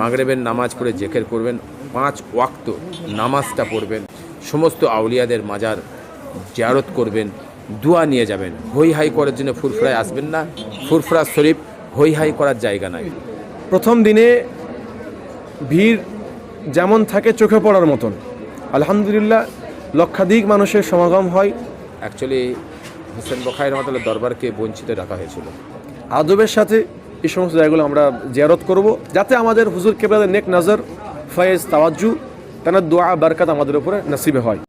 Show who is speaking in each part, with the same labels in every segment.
Speaker 1: মাগরেবের নামাজ পড়ে জেকের করবেন পাঁচ ওয়াক্ত নামাজটা পড়বেন সমস্ত আউলিয়াদের মাজার জিয়ারত করবেন দোয়া নিয়ে যাবেন। হই হাই করার জন্য ফুরফুরায় আসবেন না ফুরফুরা শরীফ হই হাই করার জায়গা নাই।
Speaker 2: প্রথম দিনে ভিড় যেমন থাকে চোখে পড়ার মতন। আলহামদুলিল্লাহ লক্ষাধিক মানুষের সমাগম হয়।
Speaker 1: অ্যাকচুয়ালি হোসেন বখাই রহমতুল্লাহ দরবারকে বঞ্চিত রাখা হয়েছিল।
Speaker 2: আদবের সাথে এই সমস্ত জায়গাগুলো আমরা জিয়ারত করব। যাতে আমাদের হুজুর কেবলাদের নেক নজর, ফয়েজ তাওয়াজ্জু, তেনার দোয়া, বারকাত আমাদের উপরে নসিবে হয়।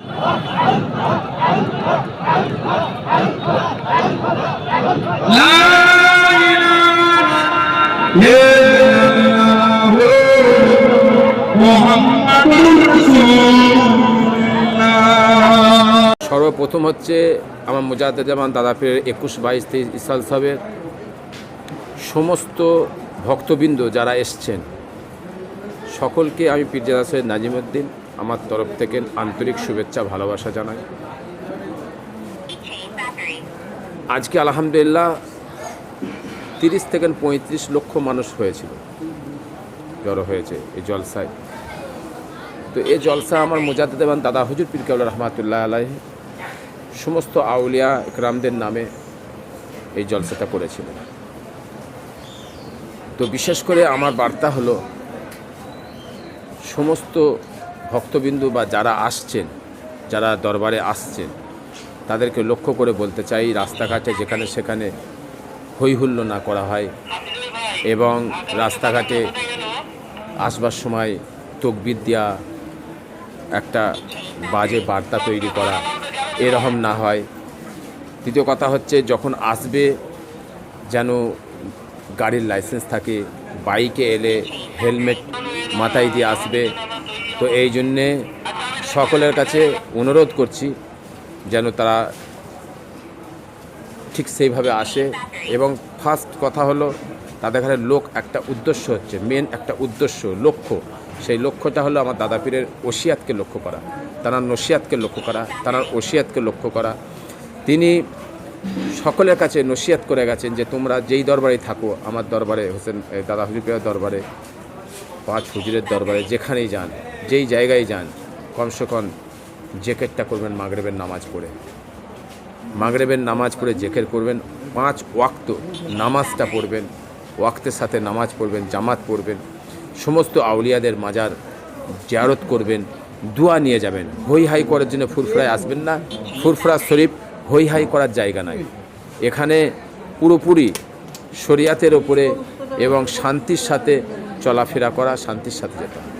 Speaker 1: সর্বপ্রথম হচ্ছে আমার মুজাদ্দামান দাদা পীরের একুশ বাইশ তেইশ ইসাল সাহেবের সমস্ত ভক্তবৃন্দ যারা এসছেন, সকলকে আমি পীরজাদা সৈয়দ নাজিমুদ্দিন আমার তরফ থেকে আন্তরিক শুভেচ্ছা, ভালোবাসা জানাই। আজকে আলহামদুলিল্লাহ তিরিশ থেকে পঁয়ত্রিশ লক্ষ মানুষ হয়েছিল, জড়ো হয়েছে এই জলসায়। তো এই জলসা আমার মুজাদ্দিদ এবং দাদা হুজুর পীর রহমাতুল্লাহ আলাই সমস্ত আউলিয়া ইকরামদের নামে এই জলসাটা করেছিলেন। তো বিশেষ করে আমার বার্তা হলো, সমস্ত ভক্তবিন্দু বা যারা আসছেন, যারা দরবারে আসছেন, তাদেরকে লক্ষ্য করে বলতে চাই, রাস্তাঘাটে যেখানে সেখানে হৈহুল্য না করা হয় এবং রাস্তাঘাটে আসবার সময় তকবির দেওয়া একটা বাজে বার্তা তৈরি করা, এরকম না হয়। দ্বিতীয় কথা হচ্ছে, যখন আসবে, যেন গাড়ির লাইসেন্স থাকে, বাইকে এলে হেলমেট মাথায় দিয়ে আসবে। তো এই জন্যে সকলের কাছে অনুরোধ করছি যেন তারা ঠিক সেইভাবে আসে। এবং ফার্স্ট কথা হলো, তাদের ঘরে লোক একটা উদ্দেশ্য হচ্ছে মেন একটা উদ্দেশ্য, লক্ষ্য। সেই লক্ষ্যটা হলো আমার দাদা পীরের ওসিয়াতকে লক্ষ্য করা, তার নসিয়াতকে লক্ষ্য করা, তার ওসিয়াতকে লক্ষ্য করা। তিনি সকলের কাছে নসিয়াত করে গেছেন যে তোমরা যেই দরবারে থাকো, আমার দরবারে, হোসেন দাদা হুজুরের দরবারে, পাঁচ হুজুরের দরবারে, যেখানেই যান, যেই জায়গায় যান, কমসে কম জেকেটটা করবেন মাগরেবের নামাজ পড়ে। মাগরেবের নামাজ পড়ে জেকের করবেন, পাঁচ ওয়াক্ত নামাজটা পড়বেন, ওয়াক্তের সাথে নামাজ পড়বেন, জামাত পড়বেন, সমস্ত আউলিয়াদের মাজার জিয়ারত করবেন, দোয়া নিয়ে যাবেন। হই হাই করার জন্য ফুরফুরায় আসবেন না। ফুরফুরা শরীফ হই হাই করার জায়গা নাই এখানে পুরোপুরি শরিয়াতের ওপরে এবং শান্তির সাথে চলাফেরা করা, শান্তির সাথে যেতে হবে।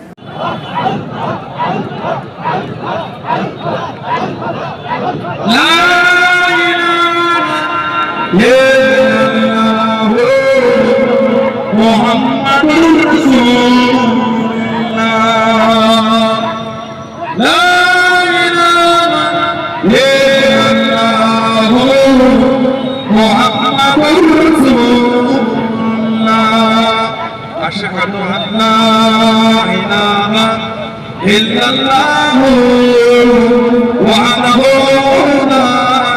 Speaker 3: أشهد أن لا إله إلا الله وحده لا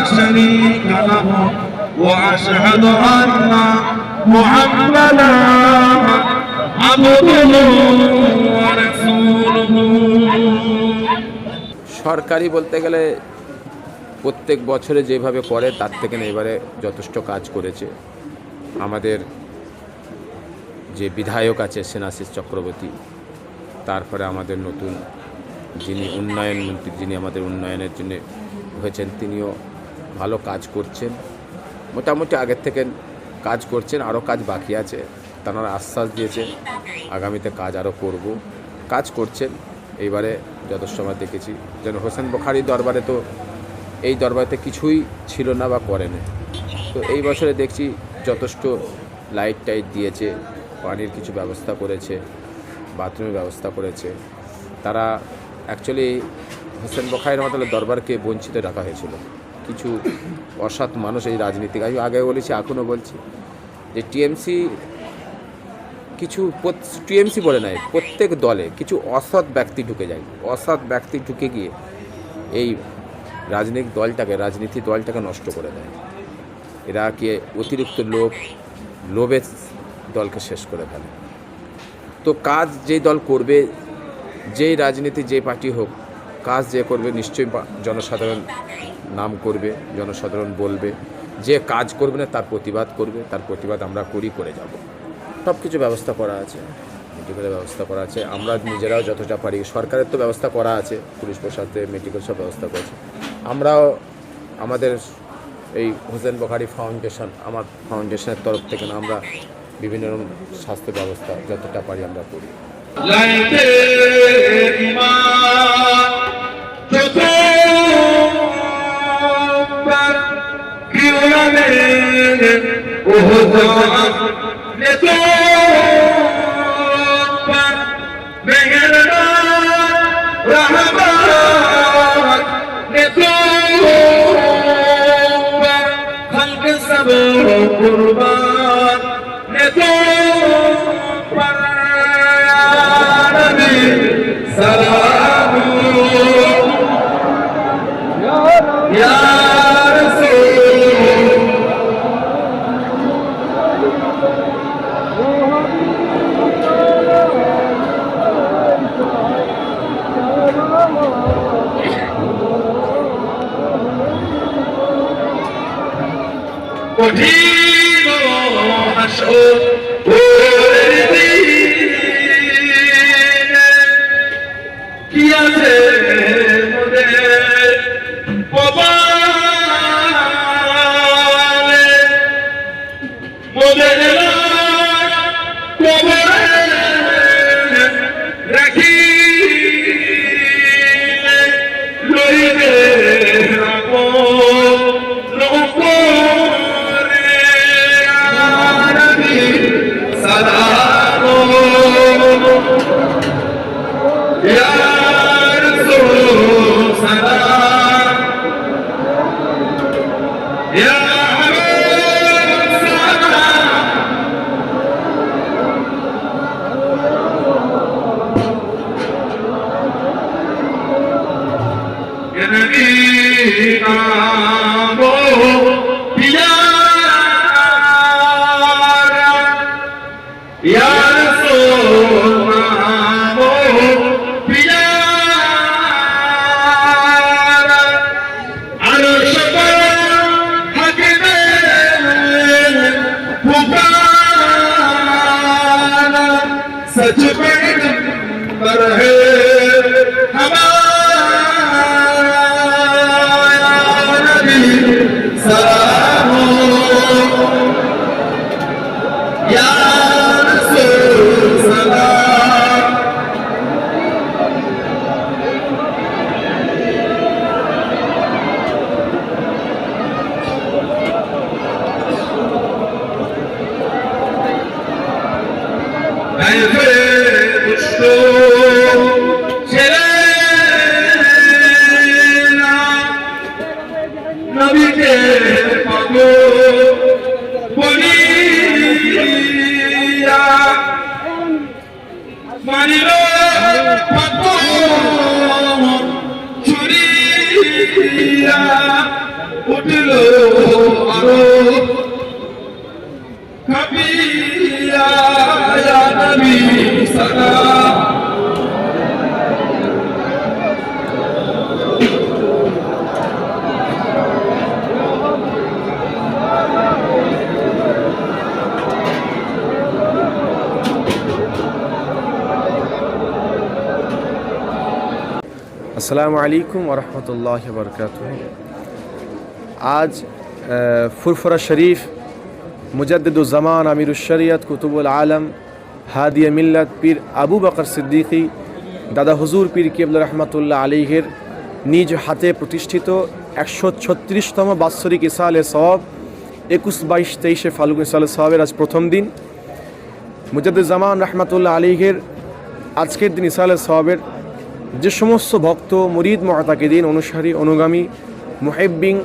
Speaker 3: شريك له وأشهد أن محمدا عبده ورسوله
Speaker 1: সরকারি বলতে গেলে প্রত্যেক বছরে যেভাবে করে তার থেকে এবারে যথেষ্ট কাজ করেছে আমাদের যে বিধায়ক আছে সেনাশিস চক্রবর্তী, তারপরে আমাদের নতুন যিনি উন্নয়ন মন্ত্রী, যিনি আমাদের উন্নয়নের জন্য হয়েছেন, তিনিও ভালো কাজ করছেন। মোটামুটি আগের থেকে কাজ করছেন, আরও কাজ বাকি আছে। তারা আশ্বাস দিয়েছে, আগামীতে কাজ আরও করব। কাজ করছেন। এইবারে যথেষ্ট সময় দেখেছি। যেন হোসেন বখারি দরবারে তো এই দরবারেতে কিছুই ছিল না বা করেনি। তো এই বছরে দেখছি যথেষ্ট লাইট টাইট দিয়েছে। পানির কিছু ব্যবস্থা করেছে, বাথরুমের ব্যবস্থা করেছে। তারা অ্যাকচুয়ালি হোসেন বখাই রহমতুল্লাহ দরবারকে বঞ্চিত রাখা হয়েছিল। কিছু অসৎ মানুষ এই রাজনীতিক, আমি আগে বলেছি, এখনও বলছি যে টিএমসি কিছু টিএমসি বলে নাই, প্রত্যেক দলে কিছু অসৎ ব্যক্তি ঢুকে যায়। অসৎ ব্যক্তি ঢুকে গিয়ে এই রাজনৈতিক দলটাকে, রাজনীতি দলটাকে নষ্ট করে দেয়। এরা কি অতিরিক্ত লোভ, লোভে দলকে শেষ করে ফেলে। তো কাজ যেই দল করবে, যেই রাজনীতি যে পার্টি হোক, কাজ যে করবে নিশ্চয়ই জনসাধারণ নাম করবে, জনসাধারণ বলবে। যে কাজ করবে না, তার প্রতিবাদ করবে, তার প্রতিবাদ আমরা করি, করে যাব। সব কিছু ব্যবস্থা করা আছে মেডিকেলের ব্যবস্থা করা আছে। আমরা নিজেরাও যতটা পারি, সরকারের তো ব্যবস্থা করা আছে, পুলিশ প্রশাসনে মেডিকেল সব ব্যবস্থা করেছে। আমরাও আমাদের এই হোসেন বখারি ফাউন্ডেশন আমার ফাউন্ডেশনের তরফ থেকে আমরা বিভিন্ন রকম স্বাস্থ্য ব্যবস্থা যতটা পারি আমরা করি।
Speaker 3: লাইতে কঠিন হাসর Kabiya ya Nabi Salam
Speaker 2: আসসালামু আলাইকুম ওরহমতুল্লাহ বরকাত আজ আহ, ফুরফুরা শরীফ মুজাদ্দুজ্জামান আমিরুল শরিয়ত, কুতুবুল আলম, হাদিয়া মিল্লাত পীর আবু বকর সিদ্দিকী, দাদা হুজুর পীর কেবল রহমতুল্লাহ আলীহের নিজ হাতে প্রতিষ্ঠিত একশো ছত্রিশতম বাৎসরিক ইসালে সব একুশ বাইশ তেইশে ফালুক ইসালে সবের আজ প্রথম দিন। মুজাদ্দুজ্জামান রহমতুল্লাহ আলীহের আজকের দিন ইসালে সবের যে সমস্ত ভক্ত, মুরিদ মহাতাকিদিন অনুসারী, অনুগামী, মুহেব্বিন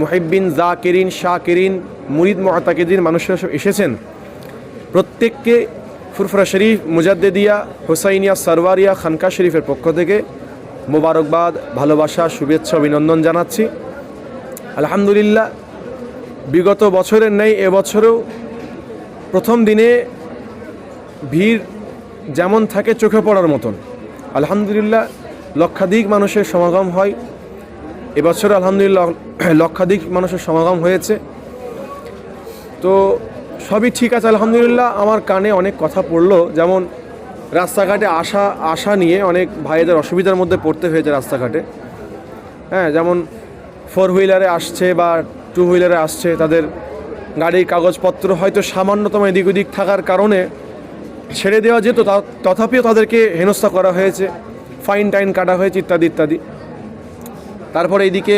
Speaker 2: মুহেব্বিন, জাকেরিন, শাকেরিন, মুরিদ মহাতাকিদিন মানুষেরা সব এসেছেন। প্রত্যেককে ফুরফুরা শরীফ, মুজাদ্দেদিয়া, হোসাইনিয়া, সারওয়ারিয়া, খানকা শরীফের পক্ষ থেকে মোবারকবাদ, ভালোবাসা, শুভেচ্ছা, অভিনন্দন জানাচ্ছি। আলহামদুলিল্লাহ, বিগত বছরের নেই এবছরেও প্রথম দিনে ভিড় যেমন থাকে চোখে পড়ার মতন। আলহামদুলিল্লাহ, লক্ষাধিক মানুষের সমাগম হয়। এবছর আলহামদুলিল্লাহ লক্ষাধিক মানুষের সমাগম হয়েছে। তো সবই ঠিক আছে, আলহামদুলিল্লাহ। আমার কানে অনেক কথা পড়ল, যেমন রাস্তাঘাটে আসা আসা নিয়ে অনেক ভাইদের অসুবিধার মধ্যে পড়তে হয়েছে রাস্তাঘাটে। হ্যাঁ যেমন ফোর হুইলারে আসছে বা টু হুইলারে আসছে, তাদের গাড়ির কাগজপত্র হয়তো সামান্যতম এদিক ওদিক থাকার কারণে ছেড়ে দেওয়া যেত তথাপিও তাদেরকে হেনস্থা করা হয়েছে ফাইন টাইন কাটা হয়েছে ইত্যাদি ইত্যাদি। তারপরে এইদিকে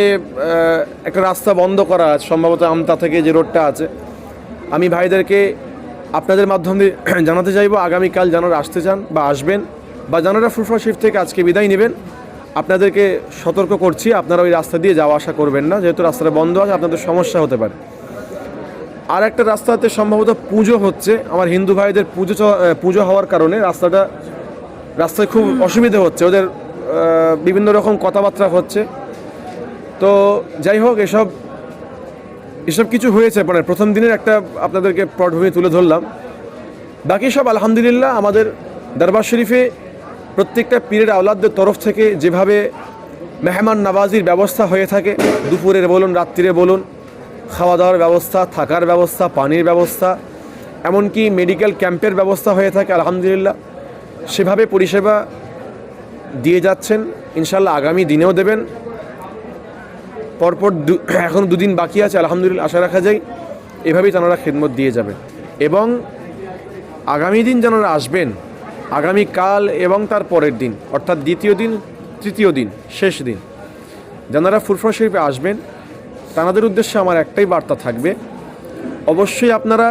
Speaker 2: একটা রাস্তা বন্ধ করা আছে সম্ভবত আমতা থেকে যে রোডটা আছে। আমি ভাইদেরকে আপনাদের মাধ্যমে জানাতে চাইব আগামীকাল যারা আসতে চান বা আসবেন বা যারা ফুরফা শিফট থেকে আজকে বিদায় নেবেন আপনাদেরকে সতর্ক করছি আপনারা ওই রাস্তা দিয়ে যাওয়া আসা করবেন না যেহেতু রাস্তাটা বন্ধ আছে আপনাদের সমস্যা হতে পারে। আর একটা রাস্তাতে সম্ভবত পুজো হচ্ছে আমার হিন্দু ভাইদের পুজো পুজো হওয়ার কারণে রাস্তাটা রাস্তায় খুব অসুবিধে হচ্ছে ওদের বিভিন্ন রকম কথাবার্তা হচ্ছে। তো যাই হোক, এসব এসব কিছু হয়েছে মানে প্রথম দিনের একটা আপনাদেরকে পটভূমি তুলে ধরলাম। বাকি সব আলহামদুলিল্লাহ আমাদের দরবার শরীফে প্রত্যেকটা পীরের আওলাদদের তরফ থেকে যেভাবে মেহমান নাবাজির ব্যবস্থা হয়ে থাকে, দুপুরের বলুন, রাত্রিরে বলুন খাওয়া দাওয়ার ব্যবস্থা, থাকার ব্যবস্থা, পানির ব্যবস্থা, এমনকি মেডিকেল ক্যাম্পের ব্যবস্থা হয়ে থাকে, আলহামদুলিল্লাহ। সেভাবে পরিষেবা দিয়ে যাচ্ছেন। ইনশাল্লাহ আগামী দিনেও দেবেন। পরপর দু এখন দুদিন বাকি আছে, আলহামদুলিল্লাহ আশা রাখা যায়, এভাবেই তারা খেদমত দিয়ে যাবে। এবং আগামী দিন যারা আসবেন, আগামী কাল এবং তার পরের দিন, অর্থাৎ দ্বিতীয় দিন, তৃতীয় দিন, শেষ দিন যারা ফুরফুরা শরীফে আসবেন তাদের উদ্দেশ্যে আমার একটাই বার্তা থাকবে, অবশ্যই আপনারা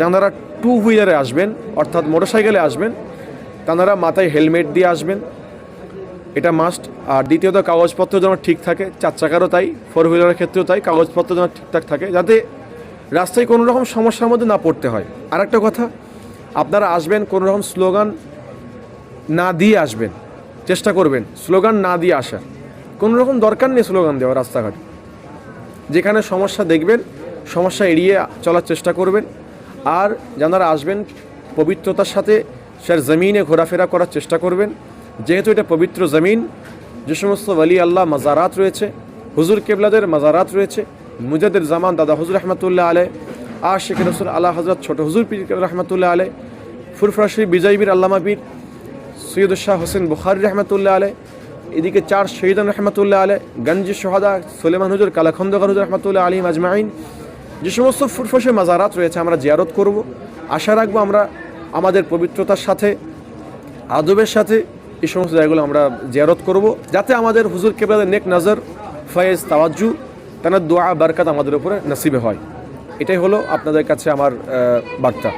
Speaker 2: যারা টু হুইলারে আসবেন, অর্থাৎ মোটরসাইকেলে আসবেন তারা মাথায় হেলমেট দিয়ে আসবেন এটা মাস্ট আর দ্বিতীয়ত, কাগজপত্র যেন ঠিক থাকে, চার চাকারও তাই ফোর হুইলারের ক্ষেত্রেও তাই, কাগজপত্র যেন ঠিকঠাক থাকে, যাতে রাস্তায় কোনো রকম সমস্যার মধ্যে না পড়তে হয়। আর একটা কথা, আপনারা আসবেন, কোনো রকম স্লোগান না দিয়ে আসবেন, চেষ্টা করবেন, স্লোগান না দিয়ে আসার। কোনো রকম দরকার নেই স্লোগান দেওয়া রাস্তাঘাটে। যেখানে সমস্যা দেখবেন, সমস্যা এড়িয়ে চলার চেষ্টা করবেন, আর যারা আসবেন, পবিত্রতার সাথে স্যার জমিনে ঘোরাফেরা করার চেষ্টা করবেন যেহেতু এটা পবিত্র জমিন, যে সমস্ত ওয়ালি আল্লাহ মাজারাত রয়েছে, হুজুর কেবলাদের মাজারাত রয়েছে মুজাদের জামান দাদা হুজুর রহমতুল্লাহ আলে আর শেখ রসুল আল্লাহ হজরত ছোট হুজুর পীর রহমতুল্লাহ আলে ফুরফুরা শরীফ বিজয় বীর আল্লামা পীর, সৈয়দ শাহ হোসেন বুখারি রহমতুল্লাহ আলে এদিকে চার শহীদান রহমতুল্লাহ আলে গঞ্জ সোহাদা সুলেমান হুজুর কালাখন্দগর হুজুর রহমতুল্লাহ আলী আজমাইন যে সমস্ত ফুরফসে মাজারাত রয়েছে আমরা জিয়ারত করব। আশা রাখব আমরা আমাদের পবিত্রতার সাথে, আদবের সাথে এই সমস্ত জায়গাগুলো আমরা জিয়ারত করব। যাতে আমাদের হুজুর কেবলাদের নেক নজর, ফয়েজ, তাওয়াজ্জু তার দোয়া, বারকাত আমাদের উপরে নসিবে হয়। এটাই হলো আপনাদের কাছে আমার বার্তা।